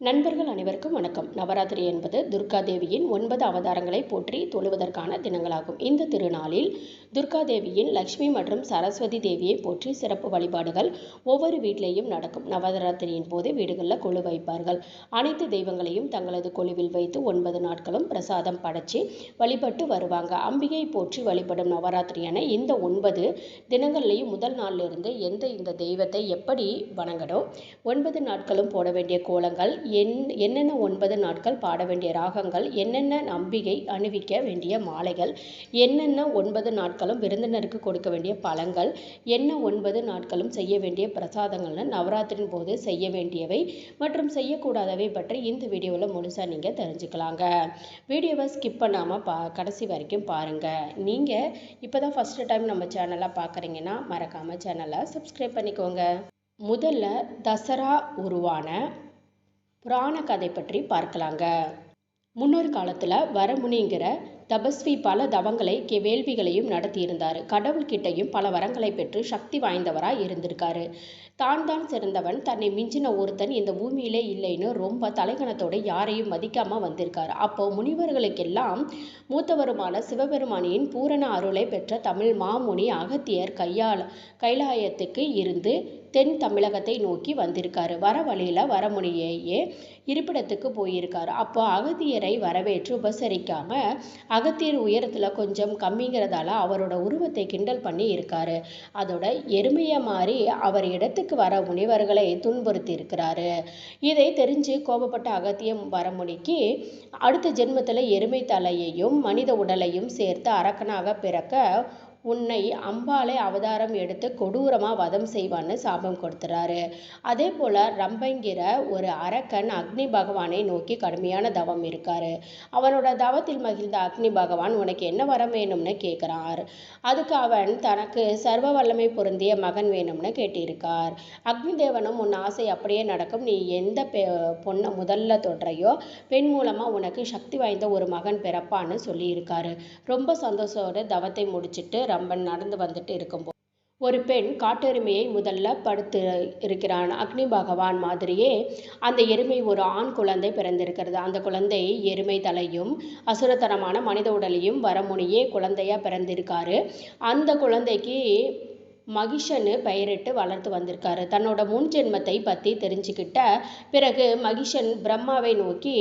நண்பர்கள் அனைவருக்கும் வணக்கம். நவராத்திரி என்பது துர்கா தேவியின் ஒன்பது அவதாரங்களை போற்றி தொழுவதற்கான தினங்களாகும். இந்த திருநாளில் துர்கா தேவியின் லக்ஷ்மி மற்றும் சரஸ்வதி தேவியை போற்றி சிறப்பு வழிபாடுகள் ஒவ்வொரு வீட்டிலேயும் நடக்கும். நவராத்திரியின் போது வீடுகளில் கொழு வைப்பார்கள். அனைத்து தெய்வங்களையும் தங்களது கொழுவில் வைத்து ஒன்பது நாட்களும் பிரசாதம் படைச்சி வழிபட்டு வருவாங்க. அம்பிகை போற்றி வழிபடும் நவராத்திரியான இந்த ஒன்பது தினங்கள்லேயும் முதல் நாளிலிருந்து எந்த இந்த தெய்வத்தை எப்படி வணங்கணும் ஒன்பது நாட்களும் போட வேண்டிய கோலங்கள் என் என்னென்ன ஒன்பது நாட்கள் பாட வேண்டிய ராகங்கள் என்னென்ன நம்பிகை அணிவிக்க வேண்டிய மாலைகள் என்னென்ன ஒன்பது நாட்களும் விருந்தினருக்கு கொடுக்க வேண்டிய பழங்கள் என்ன ஒன்பது நாட்களும் செய்ய வேண்டிய பிரசாதங்கள்னு நவராத்திரியின் போது செய்ய வேண்டியவை மற்றும் செய்யக்கூடாதவை பற்றி இந்த வீடியோவில் முழுசாக நீங்கள் தெரிஞ்சுக்கலாங்க. வீடியோவை ஸ்கிப் பண்ணாமல் பா கடைசி வரைக்கும் பாருங்கள் நீங்கள் இப்போ தான் ஃபஸ்ட்டு டைம் நம்ம சேனலை பார்க்குறீங்கன்னா மறக்காமல் சேனலை சப்ஸ்கிரைப் பண்ணிக்கோங்க. முதல்ல தசரா உருவான புராண கதை பற்றி பார்க்கலாங்க. முன்னொரு காலத்தில் வரமுனிங்கிற தபஸ்வி பல தவங்களை கே வேள்விகளையும் நடத்தியிருந்தார். கடவுள்கிட்டையும் பல வரங்களை பெற்று சக்தி வாய்ந்தவராக இருந்திருக்காரு. தான் தான் சிறந்தவன் தன்னை மிஞ்சின ஒருத்தன் இந்த பூமியிலே இல்லைன்னு ரொம்ப தலைகணத்தோட யாரையும் மதிக்காம வந்திருக்காரு. அப்போ முனிவர்களுக்கெல்லாம் மூத்தவருமான சிவபெருமானியின் பூரண அருளை பெற்ற தமிழ் மாமுனி அகத்தியர் கையால் கைலாயத்துக்கு இருந்து தென் தமிழகத்தை நோக்கி வந்திருக்காரு. வர வழியில் வரமுனியையே இருப்பிடத்துக்கு போயிருக்காரு. அப்போ அகத்தியரை வரவேற்று உபசரிக்காமல் அகத்தியர் உயரத்தில் கொஞ்சம் கம்மிங்கிறதால அவரோட உருவத்தை கிண்டல் பண்ணி இருக்காரு. அதோட எருமையை மாறி அவர் இடத்துக்கு வர முனிவர்களை துன்புறுத்தி இருக்கிறாரு இதை தெரிஞ்சு கோபப்பட்ட அகத்தியம் வரமுனிக்கு அடுத்த ஜென்மத்தில் எருமை தலையையும் மனித உடலையும் சேர்த்து அரக்கனாக பிறக்க உன்னை அம்பாலை அவதாரம் எடுத்து கொடூரமாக வதம் செய்வான்னு சாபம் கொடுத்துறாரு. அதே போல் ரம்பங்கிற ஒரு அரக்கன் அக்னி பகவானை நோக்கி கடுமையான தவம் இருக்காரு. அவனோட தவத்தில் மகிழ்ந்த அக்னி பகவான் உனக்கு என்ன வரம் வேணும்னு கேட்குறார் அதுக்கு அவன் தனக்கு சர்வ வல்லமை பொருந்திய மகன் வேணும்னு கேட்டிருக்கார். அக்னி தேவனும் உன் ஆசை அப்படியே நடக்கும். நீ எந்த பெ பொண்ணை முதல்ல தொடுறையோ பெண் மூலமாக உனக்கு சக்தி வாய்ந்த ஒரு மகன் பிறப்பான்னு சொல்லியிருக்காரு. ரொம்ப சந்தோஷத்தோட தவத்தை முடிச்சுட்டு ரம்பன் நடந்து வந்துட்டு இருக்கும்போது ஒரு பெண் காட்டெருமையை முதல்ல படுத்து இருக்கிறான். அக்னி பகவான் மாதிரியே அந்த எருமை ஒரு ஆண் குழந்தை பிறந்திருக்கிறது. அந்த குழந்தை எருமை தலையும் அசுரத்தனமான மனித உடலையும் வரமுனியே குழந்தையா பிறந்திருக்காரு. அந்த குழந்தைக்கு மகிஷன்னு பெயரிட்டு வளர்த்து வந்திருக்காரு. தன்னோட முன் ஜென்மத்தை பற்றி தெரிஞ்சுக்கிட்ட பிறகு மகிஷன் பிரம்மாவை நோக்கி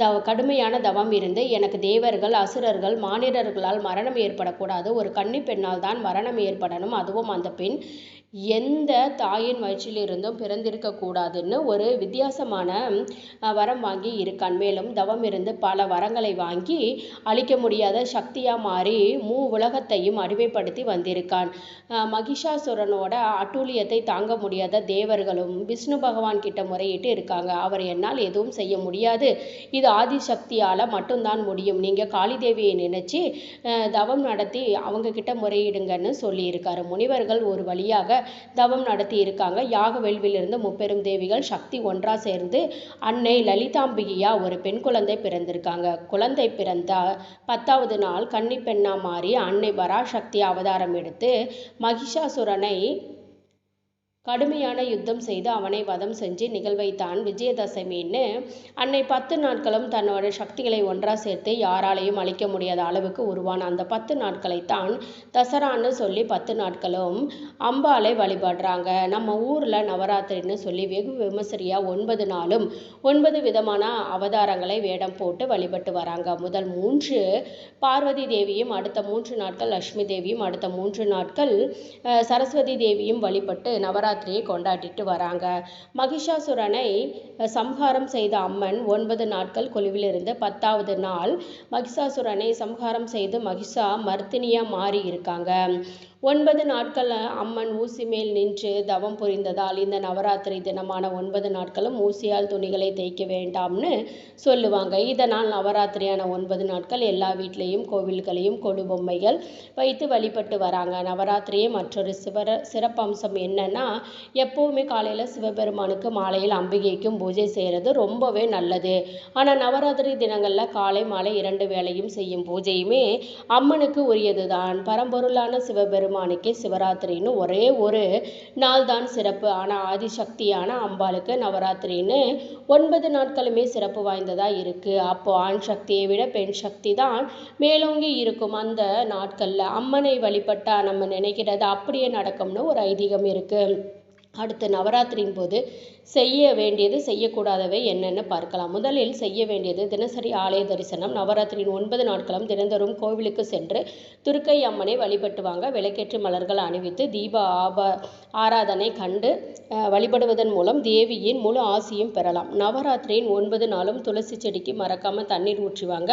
த கடுமையான தவம் இருந்து எனக்கு தேவர்கள் அசுரர்கள் மானிடர்களால் மரணம் ஏற்படக்கூடாது. ஒரு கன்னி பெண்ணால் தான் மரணம் ஏற்படணும். அதுவும் அந்த பெண் எந்த தாயின் வயிற்றிலிருந்தும் பிறந்திருக்கக்கூடாதுன்னு ஒரு வித்தியாசமான வரம் வாங்கி இருக்கான். மேலும் தவம் இருந்து பல வரங்களை வாங்கி அழிக்க முடியாத சக்தியாக மாறி மூ உலகத்தையும் அடிமைப்படுத்தி வந்திருக்கான். மகிஷாசுரனோட அட்டூழியத்தை தாங்க முடியாத தேவர்களும் விஷ்ணு பகவான் கிட்ட முறையிட்டு இருக்காங்க. அவர் என்னால் எதுவும் செய்ய முடியாது. இது ஆதிசக்தியால் மட்டும்தான் முடியும். நீங்கள் காளிதேவியை நினைச்சு தவம் நடத்தி அவங்க கிட்ட முறையிடுங்கன்னு சொல்லியிருக்காரு. முனிவர்கள் ஒரு வழியாக தவம் நடத்தி இருக்காங்க யாக வேள்வியிலிருந்து முப்பெரும் தேவிகள் சக்தி ஒன்றா சேர்ந்து அன்னை லலிதாம்பிகையா ஒரு பெண் குழந்தை பிறந்திருக்காங்க. குழந்தை பிறந்த பத்தாவது நாள் கன்னி பெண்ணா மாறி அன்னை பராசக்தி அவதாரம் எடுத்து மகிஷாசுரனை கடுமையான யுத்தம் செய்து அவனை வதம் செஞ்சு நிகழ்வைத்தான் விஜயதசமின்னு அன்னை பத்து நாட்களும் தன்னோட சக்திகளை ஒன்றா சேர்த்து யாராலையும் அழிக்க முடியாத அளவுக்கு உருவான அந்த பத்து நாட்களைத்தான் தசரான்னு சொல்லி பத்து நாட்களும் அம்பாலை வழிபடுறாங்க. நம்ம ஊரில் நவராத்திரின்னு சொல்லி வெகு விமர்சரியாக ஒன்பது நாளும் ஒன்பது விதமான அவதாரங்களை வேடம் போட்டு வழிபட்டு வராங்க. முதல் மூன்று பார்வதி தேவியும் அடுத்த மூன்று நாட்கள் லக்ஷ்மி தேவியும் அடுத்த மூன்று நாட்கள் சரஸ்வதி தேவியும் வழிபட்டு நவராத்திரி நவராத்திரியை கொண்டாடிட்டு வராங்க. மகிஷாசுரனை சம்ஹாரம் செய்த அம்மன் ஒன்பது நாட்கள் கொலுவிலிருந்து பத்தாவது நாள் மகிஷாசுரனை சம்ஹாரம் செய்து மகிஷா மர்த்தினியாக மாறி இருக்காங்க. ஒன்பது நாட்கள் அம்மன் ஊசி மேல் நின்று தவம் புரிந்ததால் இந்த நவராத்திரி தினமான ஒன்பது நாட்களும் ஊசியால் துணிகளை தேய்க்க வேண்டாம்னு சொல்லுவாங்க. இதனால் நவராத்திரியான ஒன்பது நாட்கள் எல்லா வீட்லேயும் கோவில்களையும் கொழு பொம்மைகள் வைத்து வழிபட்டு வராங்க. நவராத்திரியே மற்றொரு சிவர சிறப்பம்சம் என்னன்னா எப்போவுமே காலையில் சிவபெருமானுக்கு மாலையில் அம்பிகைக்கும் பூஜை செய்கிறது ரொம்பவே நல்லது. ஆனால் நவராத்திரி தினங்களில் காலை மாலை இரண்டு வேளையும் செய்யும் பூஜையுமே அம்மனுக்கு உரியது தான் பரம்பொருளான சிவபெருமான் பெருமானுக்கே சிவராத்திரின்னு ஒரே ஒரு நாள் தான் சிறப்பு. ஆனால் ஆதிசக்தியான அம்பாளுக்கு நவராத்திரின்னு ஒன்பது நாட்களுமே சிறப்பு வாய்ந்ததாக இருக்குது அப்போ ஆண் சக்தியை விட பெண் சக்தி தான் மேலோங்கி இருக்கும் அந்த நாட்களில். அம்மனை வழிபட்டா நம்ம நினைக்கிறது அப்படியே நடக்கும்னு ஒரு ஐதீகம் இருக்குது அடுத்து நவராத்திரியின் போது செய்ய வேண்டியது செய்யக்கூடாதவை என்னென்னு பார்க்கலாம். முதலில் செய்ய வேண்டியது தினசரி ஆலய தரிசனம். நவராத்திரியின் ஒன்பது நாட்களும் தினந்தோறும் கோவிலுக்கு சென்று துர்க்கை அம்மனை வழிபட்டு வாங்க விளக்கேற்று மலர்கள் அணிவித்து தீப ஆப ஆராதனை கண்டு வழிபடுவதன் மூலம் தேவியின் முழு ஆசியும் பெறலாம். நவராத்திரியின் ஒன்பது நாளும் துளசி செடிக்கு மறக்காமல் தண்ணீர் ஊற்றுவாங்க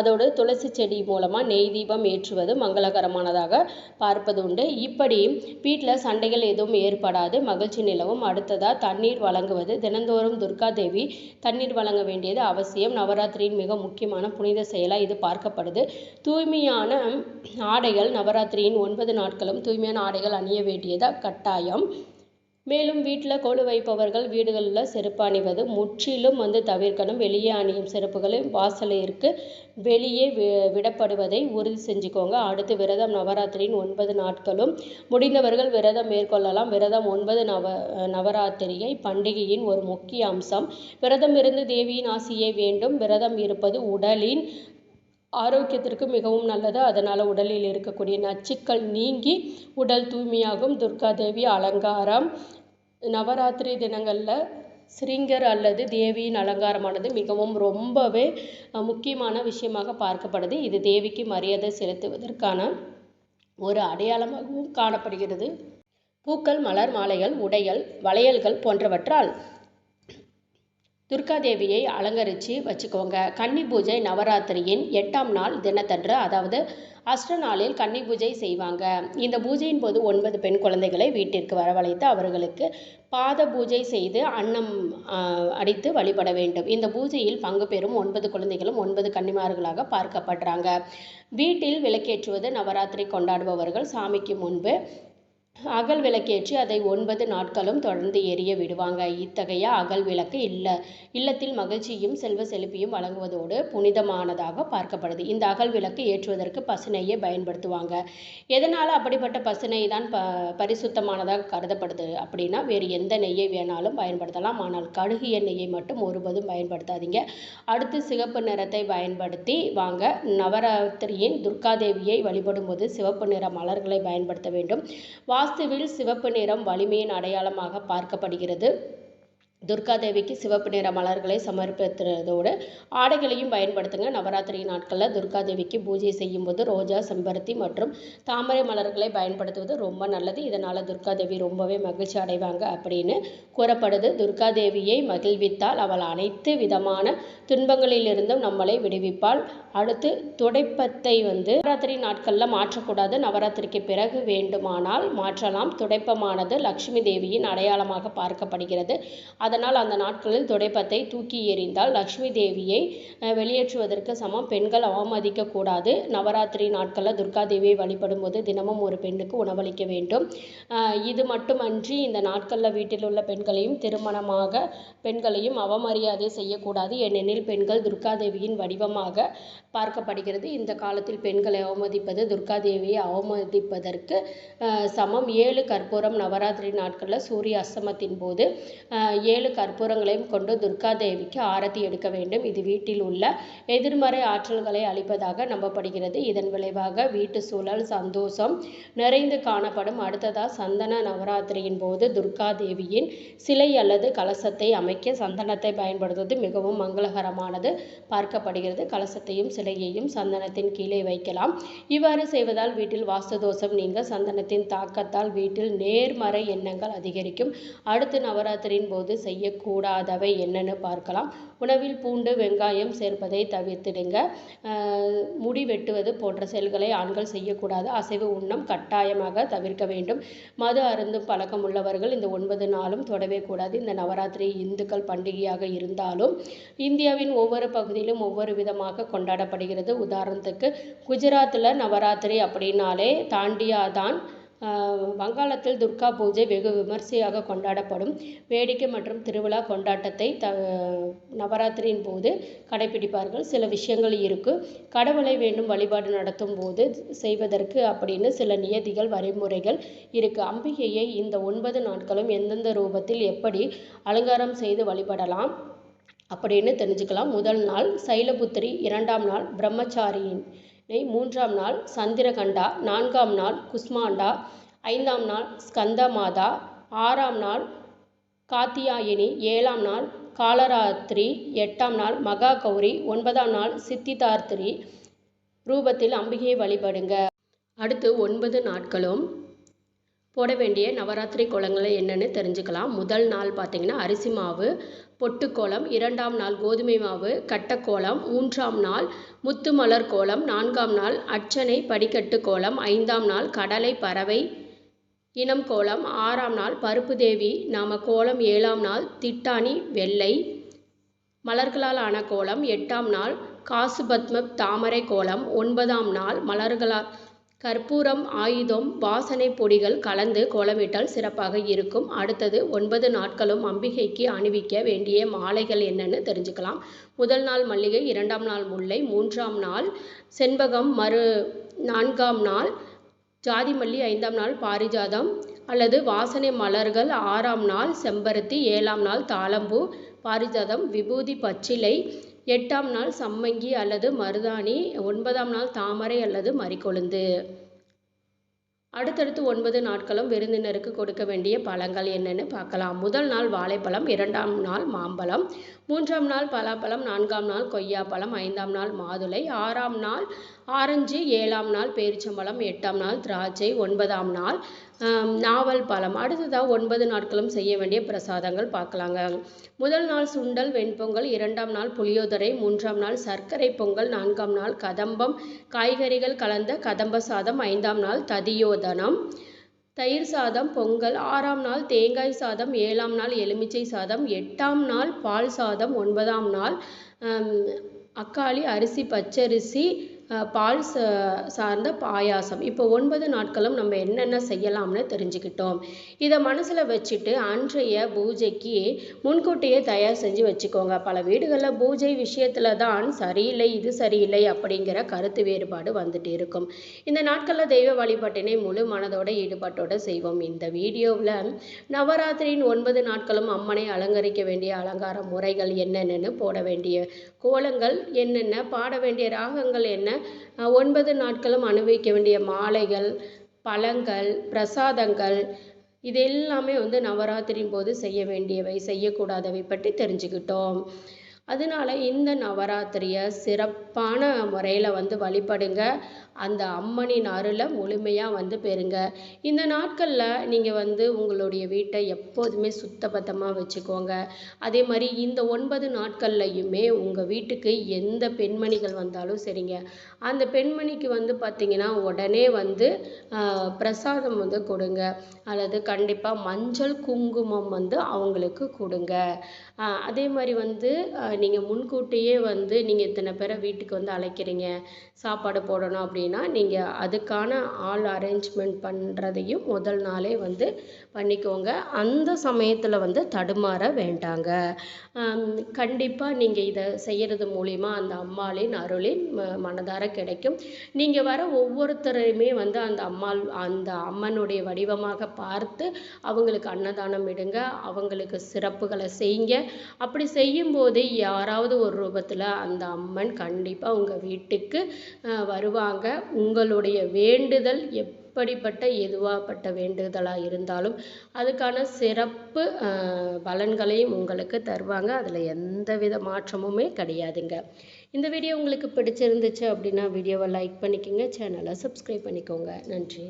அதோடு துளசி செடி மூலமாக நெய் தீபம் ஏற்றுவது மங்களகரமானதாக பார்ப்பது உண்டு இப்படி வீட்டில் சண்டைகள் எதுவும் ஏற்படாது. மகிழ்ச்சி நிலவும். அடுத்ததாக தண்ணீர் வள வழங்குவது. தினந்தோறும் துர்கா தேவி தண்ணீர் வழங்க வேண்டியது அவசியம். நவராத்திரியின் மிக முக்கியமான புனித செயலாக இது பார்க்கப்படுது. தூய்மையான ஆடைகள் நவராத்திரியின் ஒன்பது நாட்களும் தூய்மையான ஆடைகள் அணிய வேண்டியது கட்டாயம் மேலும் வீட்டில் கொலு வைப்பவர்கள் வீடுகளில் செருப்பு அணிவது முற்றிலும் வந்து தவிர்க்கணும். வெளியே அணியும் செருப்புகளை வாசலிற்கு வெளியே வி விடப்படுவதை உறுதி செஞ்சுக்கோங்க. அடுத்து விரதம் நவராத்திரியின் ஒன்பது நாட்களும் முடிந்தவர்கள் விரதம் மேற்கொள்ளலாம். விரதம் ஒன்பது நவ நவராத்திரியை பண்டிகையின் ஒரு முக்கிய அம்சம். விரதம் இருந்து தேவியின் ஆசியை வேண்டும். விரதம் இருப்பது உடலின் ஆரோக்கியத்திற்கு மிகவும் நல்லது. அதனால் உடலில் இருக்கக்கூடிய நச்சுக்கள் நீங்கி உடல் தூய்மையாகும். துர்கா தேவி அலங்காரம். நவராத்திரி தினங்களில் ஸ்ரீங்கர் அல்லது தேவியின் அலங்காரமானது மிகவும் ரொம்பவே முக்கியமான விஷயமாக பார்க்கப்படுது. இது தேவிக்கு மரியாதை செலுத்துவதற்கான ஒரு அடையாளமாகவும் காணப்படுகிறது. பூக்கள் மலர் மாலைகள் உடைகள் வளையல்கள் போன்றவற்றால் துர்காதேவியை அலங்கரித்து வச்சுக்கோங்க. கன்னி பூஜை நவராத்திரியின் எட்டாம் நாள் தினத்தன்று அதாவது அஷ்ட நாளில் கன்னி பூஜை செய்வாங்க. இந்த பூஜையின் போது ஒன்பது பெண் குழந்தைகளை வீட்டிற்கு வரவழைத்து அவர்களுக்கு பாத பூஜை செய்து அன்னம் அடித்து வழிபட வேண்டும். இந்த பூஜையில் பங்கு பெறும் ஒன்பது குழந்தைகளும் ஒன்பது கன்னிமார்களாக பார்க்கப்படுறாங்க. வீட்டில் விளக்கேற்றுவது நவராத்திரி கொண்டாடுபவர்கள் சாமிக்கு முன்பு அகல் விளக்கேற்றி அதை ஒன்பது நாட்களும் தொடர்ந்து எரிய விடுவாங்க. இத்தகைய அகல் விளக்கு இல்லை இல்லத்தில் மகிழ்ச்சியும் செல்வ செழிப்பையும் வழங்குவதோடு புனிதமானதாக பார்க்கப்படுது. இந்த அகல் விளக்கு ஏற்றுவதற்கு பசுனையை பயன்படுத்துவாங்க. எதனால் அப்படிப்பட்ட பசுனை தான் ப பரிசுத்தமானதாக கருதப்படுது அப்படின்னா வேறு எந்த நெய்யை வேணாலும் பயன்படுத்தலாம். ஆனால் கடுகு எண்ணெயை மட்டும் ஒருபோதும் பயன்படுத்தாதீங்க. அடுத்து சிவப்பு நிறத்தை பயன்படுத்தி வாங்க. நவராத்திரியின் துர்காதேவியை வழிபடும்போது சிவப்பு நிற மலர்களை பயன்படுத்த வேண்டும். வாஸ்துவில் சிவப்பு நிறம் வலிமையின் அடையாளமாக பார்க்கப்படுகிறது. துர்காதேவிக்கு சிவப்பு நிற மலர்களை சமர்ப்பிக்கிறதோடு ஆடைகளையும் பயன்படுத்துங்க. நவராத்திரி நாட்களில் துர்காதேவிக்கு பூஜை செய்யும்போது ரோஜா செம்பருத்தி மற்றும் தாமரை மலர்களை பயன்படுத்துவது ரொம்ப நல்லது. இதனால் துர்காதேவி ரொம்பவே மகிழ்ச்சி அடைவாங்க அப்படின்னு கூறப்படுது. துர்காதேவியை மகிழ்வித்தால் அவள் அனைத்து விதமான துன்பங்களிலிருந்தும் நம்மளை விடுவிப்பாள். அடுத்து துடைப்பத்தை வந்து நவராத்திரி நாட்களில் மாற்றக்கூடாது. நவராத்திரிக்கு பிறகு வேண்டுமானால் மாற்றலாம். துடைப்பமானது லக்ஷ்மி தேவியின் அடையாளமாக பார்க்கப்படுகிறது. அதனால் அந்த நாட்களில் துடைப்பத்தை தூக்கி எறிந்தால் லக்ஷ்மி தேவியை வெளியேற்றுவதற்கு சமம். பெண்கள் அவமதிக்க கூடாது. நவராத்திரி நாட்களில் துர்கா தேவியை வழிபடும் போது தினமும் ஒரு பெண்ணுக்கு உணவளிக்க வேண்டும். இது மட்டுமன்றி இந்த நாட்களில் வீட்டில் உள்ள பெண்களையும் திருமணமாக பெண்களையும் அவமரியாதை செய்யக்கூடாது. ஏனெனில் பெண்கள் துர்காதேவியின் வடிவமாக பார்க்கப்படுகிறது. இந்த காலத்தில் பெண்களை அவமதிப்பது துர்காதேவியை அவமதிப்பதற்கு சமம். ஏழு கற்பூரம் நவராத்திரி நாட்களில் சூரிய அஸ்தமத்தின் போது ஏ ஏழு கற்பூரங்களையும் கொண்டு துர்காதேவிக்கு ஆரத்தி எடுக்க வேண்டும். இது வீட்டில் உள்ள எதிர்மறை ஆற்றல்களை அளிப்பதாக நம்பப்படுகிறது. இதன் விளைவாக வீட்டு சூழல் சந்தோஷம் நிறைந்து காணப்படும். அடுத்ததாக சந்தன நவராத்திரியின் போது துர்கா தேவியின் சிலை அல்லது கலசத்தை அமைக்க சந்தனத்தை பயன்படுத்துவது மிகவும் மங்களகரமானது. பார்க்கப்படுகிறது. கலசத்தையும் சிலையையும் சந்தனத்தின் கீழே வைக்கலாம். இவ்வாறு செய்வதால் வீட்டில் வாஸ்து தோஷம் நீங்க சந்தனத்தின் தாக்கத்தால் வீட்டில் நேர்மறை எண்ணங்கள் அதிகரிக்கும். அடுத்து நவராத்திரியின் போது செய்யக்கூடாதவை என்னென்னு பார்க்கலாம். உணவில் பூண்டு வெங்காயம் சேர்ப்பதை தவிர்த்திடுங்க. முடி வெட்டுவது போன்ற செயல்களை ஆண்கள் செய்யக்கூடாது. அசைவ உண்ணம் கட்டாயமாக தவிர்க்க வேண்டும். மது அருந்தும் பழக்கம் உள்ளவர்கள் இந்த ஒன்பது நாளும் தொடவே கூடாது. இந்த நவராத்திரி இந்துக்கள் பண்டிகையாக இருந்தாலும் இந்தியாவின் ஒவ்வொரு பகுதியிலும் ஒவ்வொரு விதமாக கொண்டாடப்படுகிறது. உதாரணத்துக்கு குஜராத்தில் நவராத்திரி அப்படின்னாலே தாண்டியாதான் வங்காளத்தில் துர்கா பூஜை வெகு விமர்சையாக கொண்டாடப்படும். வேடிக்கை மற்றும் திருவிழா கொண்டாட்டத்தை த நவராத்திரியின் போது கடைபிடிப்பார்கள். சில விஷயங்கள் இருக்குது கடவுளை வேண்டும் வழிபாடு நடத்தும் போது செய்வதற்கு அப்படின்னு சில நியதிகள் வரைமுறைகள் இருக்குது அம்பிகையை இந்த ஒன்பது நாட்களும் எந்தெந்த ரூபத்தில் எப்படி அலங்காரம் செய்து வழிபடலாம் அப்படின்னு தெரிஞ்சுக்கலாம். முதல் நாள் சைலபுத்திரி இரண்டாம் நாள் பிரம்மச்சாரியின் மூன்றாம் நாள் சந்திரகண்டா நான்காம் நாள் குஸ்மாண்டா ஐந்தாம் நாள் ஸ்கந்தமாதா ஆறாம் நாள் காத்தியாயினி ஏழாம் நாள் காலராத்திரி எட்டாம் நாள் மகா கௌரி ஒன்பதாம் நாள் சித்திதார்த்திரி. ரூபத்தில் அம்பிகையை வழிபடுங்க. அடுத்து ஒன்பது நாட்களும் போட வேண்டிய நவராத்திரி கோலங்கள் என்னென்னு தெரிஞ்சுக்கலாம். முதல் நாள் பார்த்திங்கன்னா அரிசி மாவு பொட்டுக்கோலம் இரண்டாம் நாள் கோதுமை மாவு கட்டக்கோலம் மூன்றாம் நாள் முத்து மலர் கோலம் நான்காம் நாள் அச்சனை படிக்கட்டு கோலம் ஐந்தாம் நாள் கடலை பறவை இனம் கோலம் ஆறாம் நாள் பருப்பு தேவி நாம கோலம் ஏழாம் நாள் திட்டாணி வெள்ளை மலர்களால் ஆன கோலம் எட்டாம் நாள் காசுபத்ம தாமரை கோலம் ஒன்பதாம் நாள் மலர்களால் கற்பூரம் ஆயுதம் வாசனை பொடிகள் கலந்து கோலமிட்டால் சிறப்பாக இருக்கும். அடுத்தது ஒன்பது நாட்களும் அம்பிகைக்கு அணிவிக்க வேண்டிய மாலைகள் என்னன்னு தெரிஞ்சுக்கலாம். முதல் நாள் மல்லிகை இரண்டாம் நாள் முல்லை மூன்றாம் நாள் செண்பகம் மறு நான்காம் நாள் ஜாதி மல்லி ஐந்தாம் நாள் பாரிஜாதம் அல்லது வாசனை மலர்கள் ஆறாம் நாள் செம்பருத்தி ஏழாம் நாள் தாளம்பூ பாரிஜாதம் விபூதி பச்சிலை எட்டாம் நாள் சம்மங்கி அல்லது மருதாணி ஒன்பதாம் நாள் தாமரை அல்லது மறிக்கொழுந்து. அடுத்தடுத்து ஒன்பது நாட்களும் விருந்தினருக்கு கொடுக்க வேண்டிய பழங்கள் என்னென்னு பார்க்கலாம். முதல் நாள் வாழைப்பழம் இரண்டாம் நாள் மாம்பழம் மூன்றாம் நாள் பலாப்பழம் நான்காம் நாள் கொய்யாப்பழம் ஐந்தாம் நாள் மாதுளை ஆறாம் நாள் ஆரஞ்சு ஏழாம் நாள் பேரிச்சம்பழம் எட்டாம் நாள் திராட்சை ஒன்பதாம் நாள் நாவல் பழம் அடுத்ததாக ஒன்பது நாட்களும் செய்ய வேண்டிய பிரசாதங்கள் பார்க்கலாங்க. முதல் நாள் சுண்டல் வெண்பொங்கல் இரண்டாம் நாள் புளியோதரை மூன்றாம் நாள் சர்க்கரை பொங்கல் நான்காம் நாள் கதம்பம் காய்கறிகள் கலந்த கதம்ப சாதம் ஐந்தாம் நாள் ததியோதனம் தயிர் சாதம் பொங்கல் ஆறாம் நாள் தேங்காய் சாதம் ஏழாம் நாள் எலுமிச்சை சாதம் எட்டாம் நாள் பால் சாதம் ஒன்பதாம் நாள் அக்காளி அரிசி பச்சரிசி பால் சார்ந்த பாயாசம். இப்போ ஒன்பது நாட்களும் நம்ம என்னென்ன செய்யலாம்னு தெரிஞ்சுக்கிட்டோம். இதை மனசில் வச்சுட்டு அன்றைய பூஜைக்கு முன்கூட்டியே தயார் செஞ்சு வச்சுக்கோங்க. பல வீடுகளில் பூஜை விஷயத்தில் தான் சரியில்லை இது சரியில்லை அப்படிங்கிற கருத்து வேறுபாடு வந்துட்டு இருக்கும். இந்த நாட்களில் தெய்வ வழிபாட்டினை முழு மனதோட ஈடுபாட்டோடு செய்வோம். இந்த வீடியோவில் நவராத்திரியின் ஒன்பது நாட்களும் அம்மனை அலங்கரிக்க வேண்டிய அலங்கார முறைகள் என்னென்னு போட வேண்டிய கோலங்கள் என்னென்ன பாட வேண்டிய ராகங்கள் என்ன ஒன்பது நாட்களும் அனுபவிக்க வேண்டிய மாலைகள் பழங்கள் பிரசாதங்கள் இது எல்லாமே வந்து நவராத்திரியின் போது செய்ய வேண்டியவை செய்யக்கூடாதவை பற்றி தெரிஞ்சுக்கிட்டோம். அதனால இந்த நவராத்திரியை சிறப்பான முறையில் வந்து வழிபடுங்க. அந்த அம்மனின் அருளை முழுமையாக வந்து பெறுங்க. இந்த நாட்களில் நீங்கள் வந்து உங்களுடைய வீட்டை எப்போதுமே சுத்தபத்தமாக வச்சுக்கோங்க. அதே மாதிரி இந்த ஒன்பது நாட்கள்லையுமே உங்கள் வீட்டுக்கு எந்த பெண்மணிகள் வந்தாலும் சரிங்க. அந்த பெண்மணிக்கு வந்து பார்த்திங்கன்னா உடனே வந்து பிரசாதம் வந்து கொடுங்க. அல்லது கண்டிப்பாக மஞ்சள் குங்குமம் வந்து அவங்களுக்கு கொடுங்க. அதே மாதிரி வந்து நீங்கள் முன்கூட்டியே வந்து நீங்கள் இத்தனை பேரை வீட்டுக்கு வந்து அழைக்கிறீங்க சாப்பாடு போடணும் அப்படின்னா நீங்கள் அதுக்கான ஆள் அரேஞ்ச்மெண்ட் பண்ணுறதையும் முதல் நாளே வந்து பண்ணிக்கோங்க. அந்த சமயத்தில் வந்து தடுமாற வேண்டாங்க. கண்டிப்பாக நீங்கள் இதை செய்கிறது மூலிமா அந்த அம்மாளின் அருளின் ம மனதார கிடைக்கும். நீங்கள் வர ஒவ்வொருத்தரையுமே வந்து அந்த அம்மாள் அந்த அம்மனுடைய வடிவமாக பார்த்து அவங்களுக்கு அன்னதானம் இடுங்க அவங்களுக்கு சிறப்புகளை செய்யுங்க. அப்படி செய்யும்போது யாராவது ஒரு ரூபத்தில் அந்த அம்மன் கண்டிப்பாக உங்கள் வீட்டுக்கு வருவாங்க. உங்களுடைய வேண்டுதல் எப்படிப்பட்ட எதுவாகப்பட்ட வேண்டுதலாக இருந்தாலும் அதுக்கான சிறப்பு பலன்களையும் உங்களுக்கு தருவாங்க. அதில் எந்த வித மாற்றமுமே கிடையாதுங்க. இந்த வீடியோ உங்களுக்கு பிடிச்சிருந்துச்சு அப்படின்னா வீடியோவை லைக் பண்ணிக்கோங்க. சேனலை சப்ஸ்கிரைப் பண்ணிக்கோங்க. நன்றி.